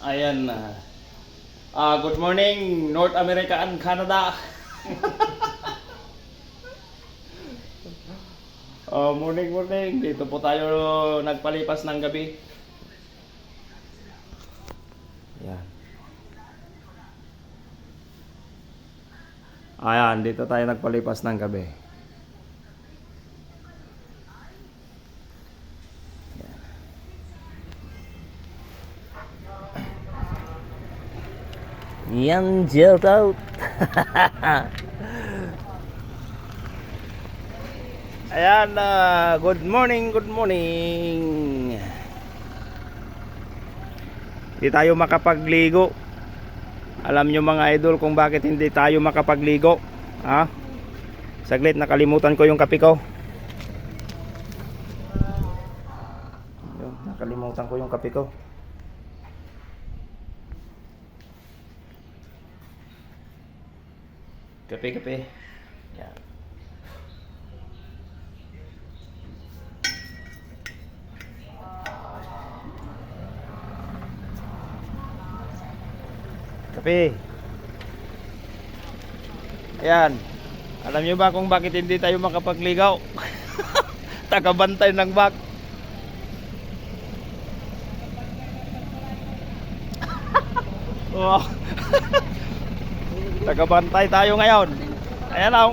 Ayan na. Ah, good morning, North America and Canada. Oh, morning, morning. Dito po tayo nagpalipas ng gabi. Ayan. Ayan, dito tayo nagpalipas ng gabi. Yan, shout out. Ayan, ah, good morning, good morning. Hindi tayo makapagligo. Alam nyo mga idol kung bakit hindi tayo makapagligo. Ha? Saglit, nakalimutan ko yung kape ko. Yun, nakalimutan ko yung kape ko. Kape, kape. Yan. Kape. Ayan. Alam nyo ba kung bakit hindi tayo makapagligaw? Tagabantay ng bak. wow. Tagabantay tayo ngayon. Ayan o.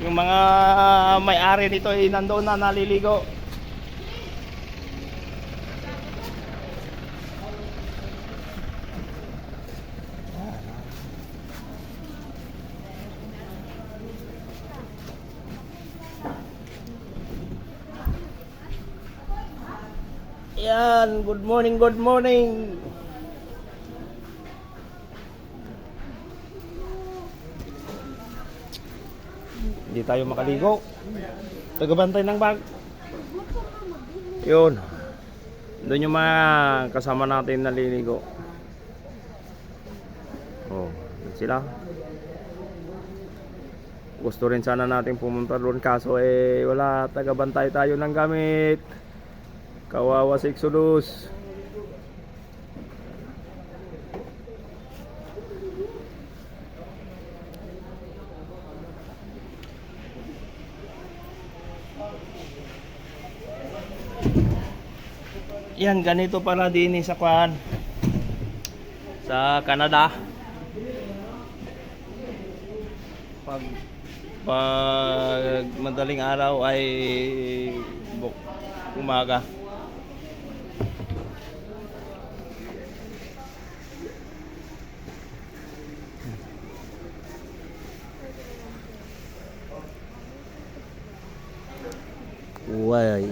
Yung mga may-ari nito ay nandoon na naliligo. Yan, good morning, good morning. Hindi tayo makaligo. Tagabantay ng bag. Yun. Doon yung mga kasama natin naliligo. Oh, sila. Gusto rin sana natin pumunta doon kaso eh wala tagabantay tayo ng gamit. Kawawa si Exodus. Yan, ganito pala din sa kwan. Sa Canada. Pag pag madaling araw ay buk umaga. Why?